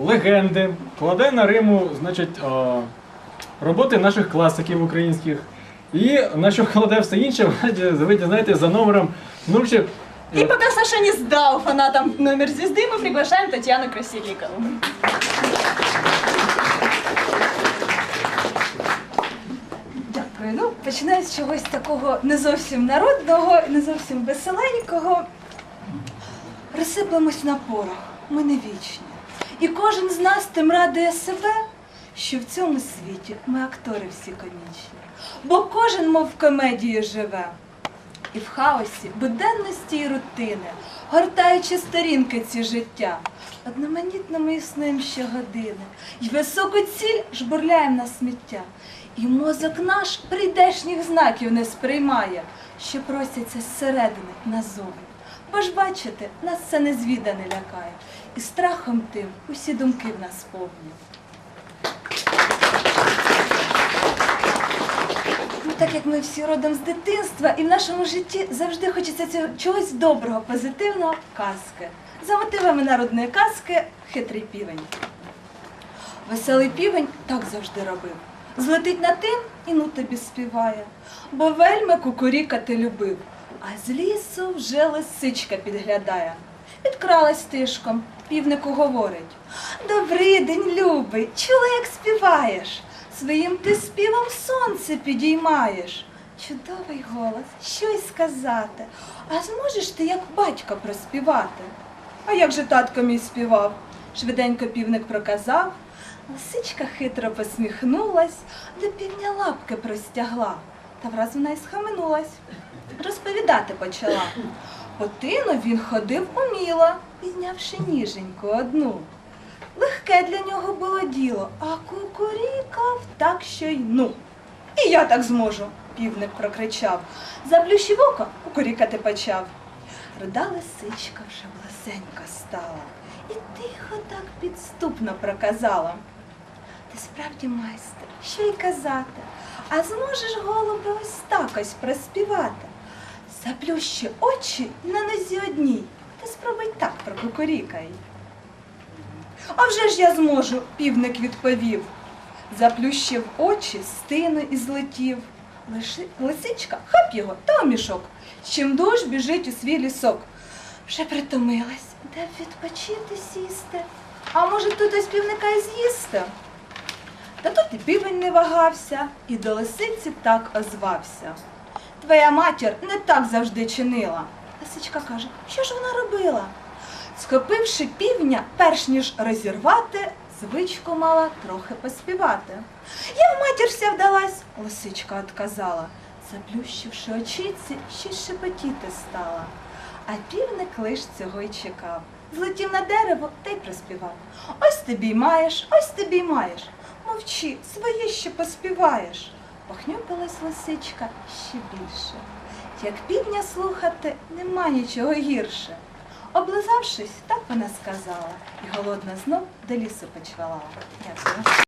легенди, кладе на Риму, значить, е, роботи наших класиків українських. І на що кладе все інше, ви знаєте, за номером. Ну, ще, И пока Саша не сдал фанатам номер звезды, мы приглашаем Татьяну Красильникову. Дякую. Ну, починаю з чогось такого не зовсім народного, не зовсім веселенького. Розсиплемось на порох, ми не вічні. І кожен з нас тим радує себе, що в цьому світі ми актори всі комічні. Бо кожен, мов в комедії, живе. І в хаосі, буденності і рутини, гортаючи сторінки ці життя, одноманітними існуємо щогодини, й високу ціль жбурляєм на сміття. І мозок наш прийдешніх знаків не сприймає, що просяться зсередини назовні. Бо ж бачите, нас це незвідане лякає, і страхом тим усі думки в нас повні. Ну, так як ми всі родом з дитинства, і в нашому житті завжди хочеться цього чогось доброго, позитивного казки. За мотивами народної казки хитрий півень. Веселий півень так завжди робив. Злетить на тин і ну тобі співає, бо вельми кукурікати любив. А з лісу вже лисичка підглядає. Підкралась тишком, півнику говорить. Добрий день, любий, чула, як співаєш. Своїм ти співом сонце підіймаєш. Чудовий голос, що й сказати. А зможеш ти, як батько, проспівати? А як же татко мій співав? Швиденько півник проказав. Лисичка хитро посміхнулась, до півня лапки простягла, та враз вона й схаменулась. Розповідати почала. По тину він ходив уміло, піднявши ніженьку одну. Легке для нього було діло, а кукурікав так, що й ну. І я так зможу, півник прокричав. Заплющив око, кукурікати почав. Руда лисичка вже бласенька стала і тихо так підступно проказала. Ти справді майстер, що й казати, а зможеш, голубе, ось так ось проспівати. Заплющи очі на нозі одній, ти спробуй так прокукурікай. А вже ж я зможу, півник відповів. Заплющив очі, стину і злетів. Лиши... Лисичка, хап його, та мішок. Чим душ біжить у свій лісок. Вже притомилась, де б відпочити сісти. А може тут ось півника і з'їсти? Та тут і півень не вагався, і до лисиці так озвався. Твоя матір не так завжди чинила. Лисичка каже, що ж вона робила? Схопивши півня, перш ніж розірвати, звичку мала трохи поспівати. Я в матір вся вдалась, лисичка отказала. Заплющивши очиці, ще шепотіти стала. А півник лиш цього й чекав. Злетів на дерево та й проспівав. Ось тобі й маєш, ось тобі й маєш. Мовчи, своє ще поспіваєш. Похнюпилась лисичка ще більше. Як півня слухати, нема нічого гірше. Облизавшись, так вона сказала, і голодна знов до лісу почвала. Дякую.